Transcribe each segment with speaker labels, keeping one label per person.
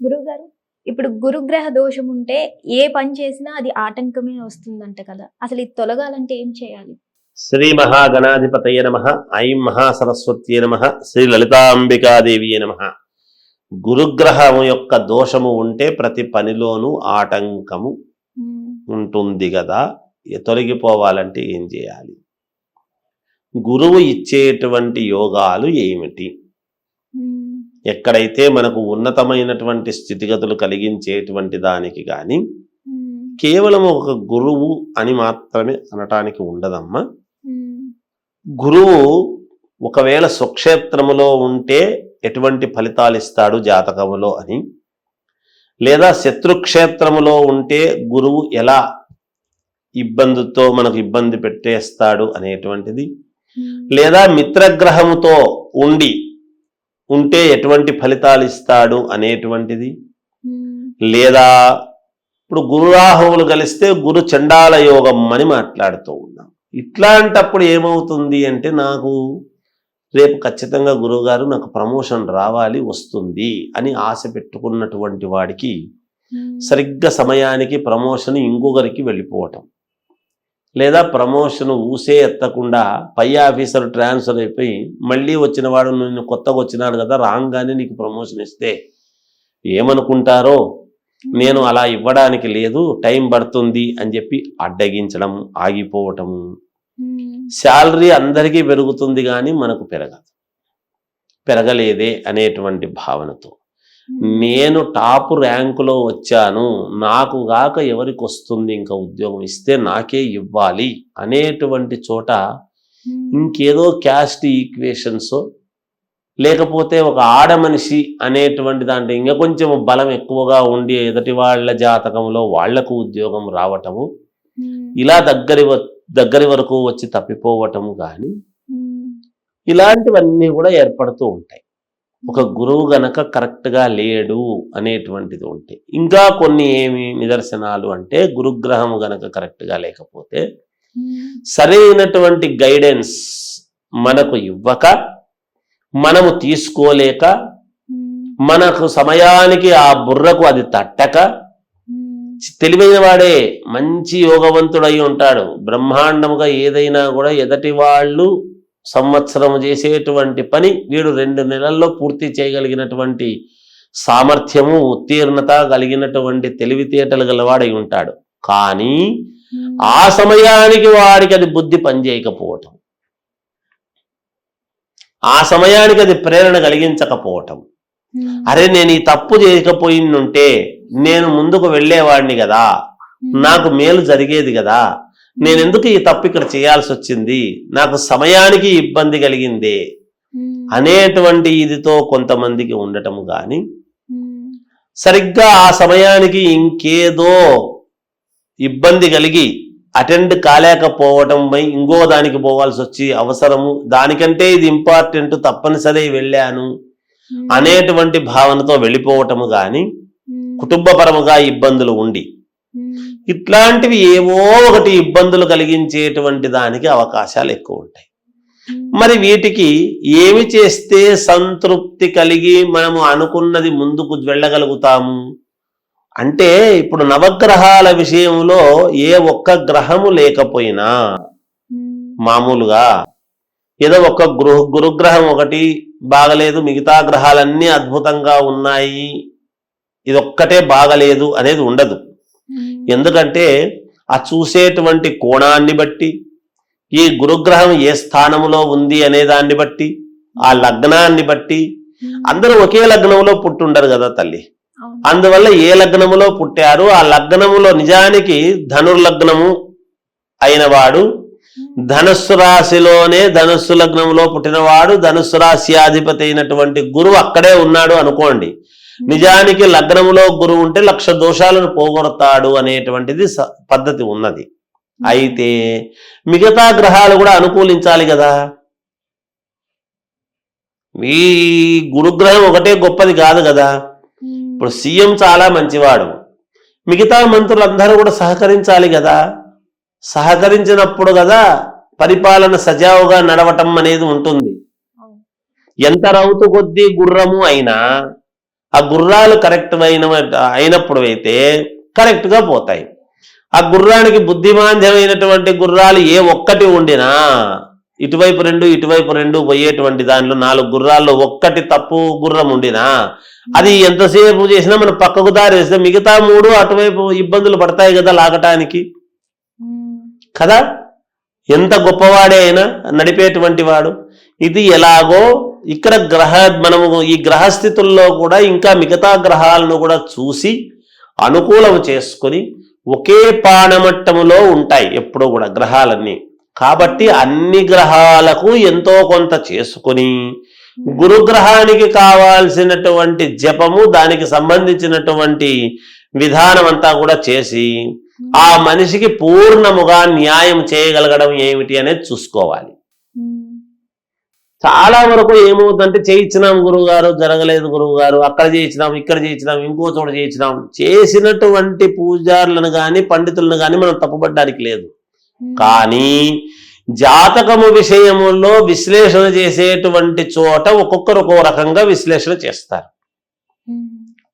Speaker 1: గురువు గారు ఇప్పుడు గురుగ్రహ దోషం ఉంటే ఏ పని చేసినా అది ఆటంకమే వస్తుందంట కదా. అసలు ఇది తొలగాలంటే ఏం చేయాలి?
Speaker 2: శ్రీ మహాగణాధిపతయ నమ ఐం మహాసరస్వత్యే నమ శ్రీ లలితాంబికాదేవి నమ. గురుగ్రహం యొక్క దోషము ఉంటే ప్రతి పనిలోనూ ఆటంకము ఉంటుంది కదా. తొలగిపోవాలంటే ఏం చేయాలి? గురువు ఇచ్చేటువంటి యోగాలు ఏమిటి? ఎక్కడైతే మనకు ఉన్నతమైనటువంటి స్థితిగతులు కలిగించేటువంటి దానికి కానీ
Speaker 1: ఉమ్,
Speaker 2: కేవలం ఒక గురువు అని మాత్రమే అనటానికి ఉండదమ్మా.
Speaker 1: ఉమ్,
Speaker 2: గురువు ఒకవేళ స్వక్షేత్రములో ఉంటే ఎటువంటి ఫలితాలు ఇస్తాడు జాతకములో అని? లేదా శత్రుక్షేత్రములో ఉంటే గురువు ఎలా ఇబ్బందితో మనకు ఇబ్బంది పెట్టేస్తాడు అనేటువంటిది?
Speaker 1: ఉమ్,
Speaker 2: లేదా మిత్రగ్రహముతో ఉండి ఉంటే ఎటువంటి ఫలితాలు ఇస్తాడు అనేటువంటిది. లేదా ఇప్పుడు గురురాహువులు కలిస్తే గురు చండాల యోగం అని మాట్లాడుతూ ఉన్నాం. ఇట్లాంటప్పుడు ఏమవుతుంది అంటే నాకు రేపు ఖచ్చితంగా గురువుగారు నాకు ప్రమోషన్ రావాలి వస్తుంది అని ఆశ పెట్టుకున్నటువంటి వాడికి సరిగ్గా సమయానికి ప్రమోషన్ ఇంకొకరికి వెళ్ళిపోవటం. లేదా ప్రమోషన్ ఊసే ఎత్తకుండా పై ఆఫీసర్ ట్రాన్స్ఫర్ అయిపోయి మళ్ళీ వచ్చిన వాడు నిన్ను కొత్తగా వచ్చినాడు కదా రాగానే నీకు ప్రమోషన్ ఇస్తే. ఏమనుకుంటారో? నేను అలా ఇవ్వడానికి లేదు టైం పడుతుంది అని చెప్పి అడ్డగించడం ఆగిపోవటం.
Speaker 1: ఉమ్,
Speaker 2: శాలరీ అందరికీ పెరుగుతుంది కానీ మనకు పెరగదు. పెరగలేదే అనేటువంటి భావనతో. నేను టాప్ ర్యాంకులో వచ్చాను నాకు గాక ఎవరికి వస్తుంది ఇంకా ఉద్యోగం? ఇస్తే నాకే ఇవ్వాలి అనేటువంటి చోట ఇంకేదో క్యాస్ట్ ఈక్వేషన్స్ లేకపోతే ఒక ఆడ మనిషి అనేటువంటి దాంట్లో ఇంకా కొంచెం బలం ఎక్కువగా ఉండి ఎదుటి వాళ్ళ జాతకంలో వాళ్ళకు ఉద్యోగం రావటము ఇలా దగ్గరి దగ్గరి వరకు వచ్చి తప్పిపోవటము కానీ ఇలాంటివన్నీ కూడా ఏర్పడుతూ ఉంటాయి. ఒక గురువు గనక కరెక్ట్గా లేడు అనేటువంటిది ఉంటాయి ఇంకా కొన్ని ఏమి నిదర్శనాలు అంటే గురుగ్రహము గనక కరెక్ట్గా లేకపోతే సరైనటువంటి గైడెన్స్ మనకు ఇవ్వక మనము తీసుకోలేక మనకు సమయానికి ఆ బుర్రకు అది తట్టక తెలివైన వాడే మంచి యోగవంతుడై ఉంటాడు. బ్రహ్మాండముగా ఏదైనా కూడా ఎదటి వాళ్ళు సంవత్సరం చేసేటువంటి పని వీడు రెండు నెలల్లో పూర్తి చేయగలిగినటువంటి సామర్థ్యము ఉత్తీర్ణత కలిగినటువంటి తెలివితేటలు గలవాడై ఉంటాడు. కానీ
Speaker 1: ఉమ్,
Speaker 2: ఆ సమయానికి వాడికి అది బుద్ధి పనిచేయకపోవటం. ఆ సమయానికి అది ప్రేరణ కలిగించకపోవటం.
Speaker 1: ఉమ్,
Speaker 2: అరే నేను ఈ తప్పు చేయకపోయిందంటే నేను ముందుకు వెళ్ళేవాడిని కదా.
Speaker 1: ఉమ్,
Speaker 2: నాకు మేలు జరిగేది కదా. నేను ఎందుకు ఈ తప్పు ఇక్కడ చేయాల్సి వచ్చింది? నాకు సమయానికి ఇబ్బంది కలిగింది.
Speaker 1: ఉమ్,
Speaker 2: అనేటువంటి ఇదితో కొంతమందికి ఉండటం కానీ
Speaker 1: ఉమ్,
Speaker 2: సరిగ్గా ఆ సమయానికి ఇంకేదో ఇబ్బంది కలిగి అటెండ్ కాలేకపోవటం పై ఇంకో దానికి పోవాల్సి వచ్చి అవసరము. దానికంటే ఇది ఇంపార్టెంట్ తప్పనిసరి వెళ్ళాను.
Speaker 1: ఉమ్,
Speaker 2: అనేటువంటి భావనతో వెళ్ళిపోవటము కానీ కుటుంబపరముగా ఇబ్బందులు ఉండి ఇట్లాంటివి ఏవో ఒకటి ఇబ్బందులు కలిగించేటువంటి దానికి అవకాశాలు ఎక్కువ ఉంటాయి. మరి వీటికి ఏమి చేస్తే సంతృప్తి కలిగి మనము అనుకున్నది ముందుకు వెళ్ళగలుగుతాము? అంటే ఇప్పుడు నవగ్రహాల విషయంలో ఏ ఒక్క గ్రహము లేకపోయినా మామూలుగా ఏదో ఒక గృహ గురుగ్రహం ఒకటి బాగలేదు మిగతా గ్రహాలన్నీ అద్భుతంగా ఉన్నాయి ఇదొక్కటే బాగలేదు అనేది ఉండదు. ఎందుకంటే ఆ చూసేటువంటి కోణాన్ని బట్టి ఈ గురుగ్రహం ఏ స్థానంలో ఉంది అనే దాన్ని బట్టి ఆ లగ్నాన్ని బట్టి అందరూ ఒకే లగ్నంలో పుట్టుండరు కదా తల్లి. అందువల్ల ఏ లగ్నములో పుట్టారు ఆ లగ్నములో నిజానికి ధనుర్లగ్నము అయిన వాడు
Speaker 1: ఉమ్,
Speaker 2: ధనుస్సు రాశిలోనే ధనుస్సు లగ్నంలో పుట్టినవాడు ధనుస్సు రాశి అధిపతి అయినటువంటి గురువు అక్కడే ఉన్నాడు అనుకోండి. నిజానికి లగ్నములో గురువు ఉంటే లక్ష దోషాలను పోగొడతాడు అనేటువంటిది పద్ధతి ఉన్నది. అయితే మిగతా గ్రహాలు కూడా అనుకూలించాలి కదా. ఈ గురుగ్రహం ఒకటే గొప్పది కాదు కదా. ఇప్పుడు సీఎం చాలా మంచివాడు. మిగతా మంత్రులందరూ కూడా సహకరించాలి కదా. సహకరించినప్పుడు కదా పరిపాలన సజావుగా నడవటం అనేది ఉంటుంది. ఎంత రౌతు కొద్దీ గుర్రము అయినా ఆ గుర్రాలు కరెక్ట్ అయిన అయినప్పుడు అయితే కరెక్ట్గా పోతాయి. ఆ గుర్రానికి బుద్ధిమాంద్యమైనటువంటి గుర్రాలు ఏ ఒక్కటి ఉండినా ఇటువైపు రెండు ఇటువైపు రెండు పోయేటువంటి దానిలో నాలుగు గుర్రాల్లో ఒక్కటి తప్పు గుర్రం ఉండినా అది ఎంతసేపు చేసినా మనం పక్కకు దారేస్తే మిగతా మూడు అటువైపు ఇబ్బందులు పడతాయి కదా లాగటానికి. కదా? ఎంత గొప్పవాడే అయినా నడిపేటువంటి వాడు. ఇది ఎలాగో ఇక్కడ గ్రహ మనము ఈ గ్రహస్థితుల్లో కూడా ఇంకా మిగతా గ్రహాలను కూడా చూసి అనుకూలం చేసుకొని ఒకే పానమట్టములో ఉంటాయి ఎప్పుడూ కూడా గ్రహాలన్నీ. కాబట్టి అన్ని గ్రహాలకు ఎంతో కొంత చేసుకొని గురుగ్రహానికి కావాల్సినటువంటి జపము దానికి సంబంధించినటువంటి విధానం అంతా కూడా చేసి ఆ మనిషికి పూర్ణముగా న్యాయం చేయగలగడం ఏమిటి అనేది చూసుకోవాలి. చాలా వరకు ఏమవుతుందంటే చేయించినాం గురువు గారు జరగలేదు గురువు గారు అక్కడ చేయించినాం ఇక్కడ చేయించినాం ఇంకో చోట చేయించినాం చేసినటువంటి పూజారులను కానీ పండితులను కానీ మనం తప్పుపడ్డానికి లేదు. కానీ జాతకము విషయములో విశ్లేషణ చేసేటువంటి చోట ఒక్కొక్కరు ఒక్కో రకంగా విశ్లేషణ చేస్తారు.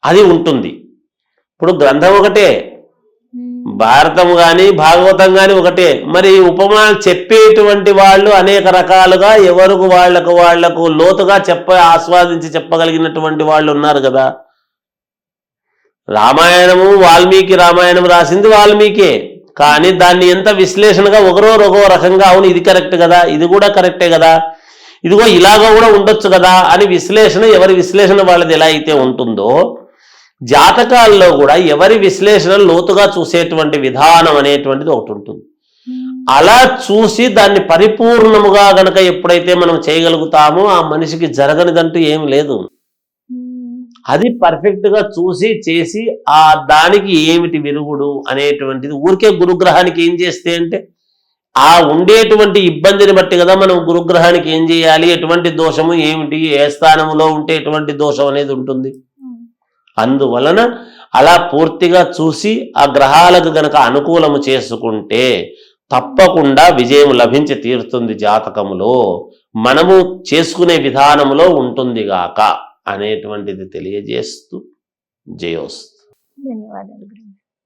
Speaker 2: అది ఉంటుంది. ఇప్పుడు గ్రంథం ఒకటే. భారతం కానీ భాగవతం కానీ ఒకటే. మరి ఉపమానాలు చెప్పేటువంటి వాళ్ళు అనేక రకాలుగా ఎవరికి వాళ్ళకు వాళ్ళకు లోతుగా చెప్ప ఆస్వాదించి చెప్పగలిగినటువంటి వాళ్ళు ఉన్నారు కదా. రామాయణము వాల్మీకి రామాయణం రాసింది వాల్మీకే. కానీ దాన్ని ఎంత విశ్లేషణగా ఒకరో ఒకరో రకంగా అవును ఇది కరెక్ట్ కదా ఇది కూడా కరెక్టే కదా ఇదిగో ఇలాగ కూడా ఉండొచ్చు కదా అని విశ్లేషణ ఎవరి విశ్లేషణ వాళ్ళది ఎలా అయితే ఉంటుందో జాతకాల్లో కూడా ఎవరి విశ్లేషణ లోతుగా చూసేటువంటి విధానం అనేటువంటిది ఒకటి ఉంటుంది. అలా చూసి దాన్ని పరిపూర్ణముగా గనక ఎప్పుడైతే మనం చేయగలుగుతామో ఆ మనిషికి జరగనిదంటూ ఏం లేదు. అది పర్ఫెక్ట్గా చూసి చేసి ఆ దానికి ఏమిటి విరుగుడు అనేటువంటిది ఊరికే గురుగ్రహానికి ఏం చేస్తే అంటే ఆ ఉండేటువంటి ఇబ్బందిని బట్టి కదా మనం గురుగ్రహానికి ఏం చేయాలి ఎటువంటి దోషము ఏమిటి ఏ స్థానంలో ఉంటే ఎటువంటి దోషం అనేది ఉంటుంది. అందువలన అలా పూర్తిగా చూసి ఆ గ్రహాలకు గనక అనుకూలము చేసుకుంటే తప్పకుండా విజయం లభించి తీరుతుంది జాతకములో. మనము చేసుకునే విధానములో ఉంటుంది గాక అనేటువంటిది తెలియజేస్తూ జయోస్తు.
Speaker 1: ధన్యవాదాలు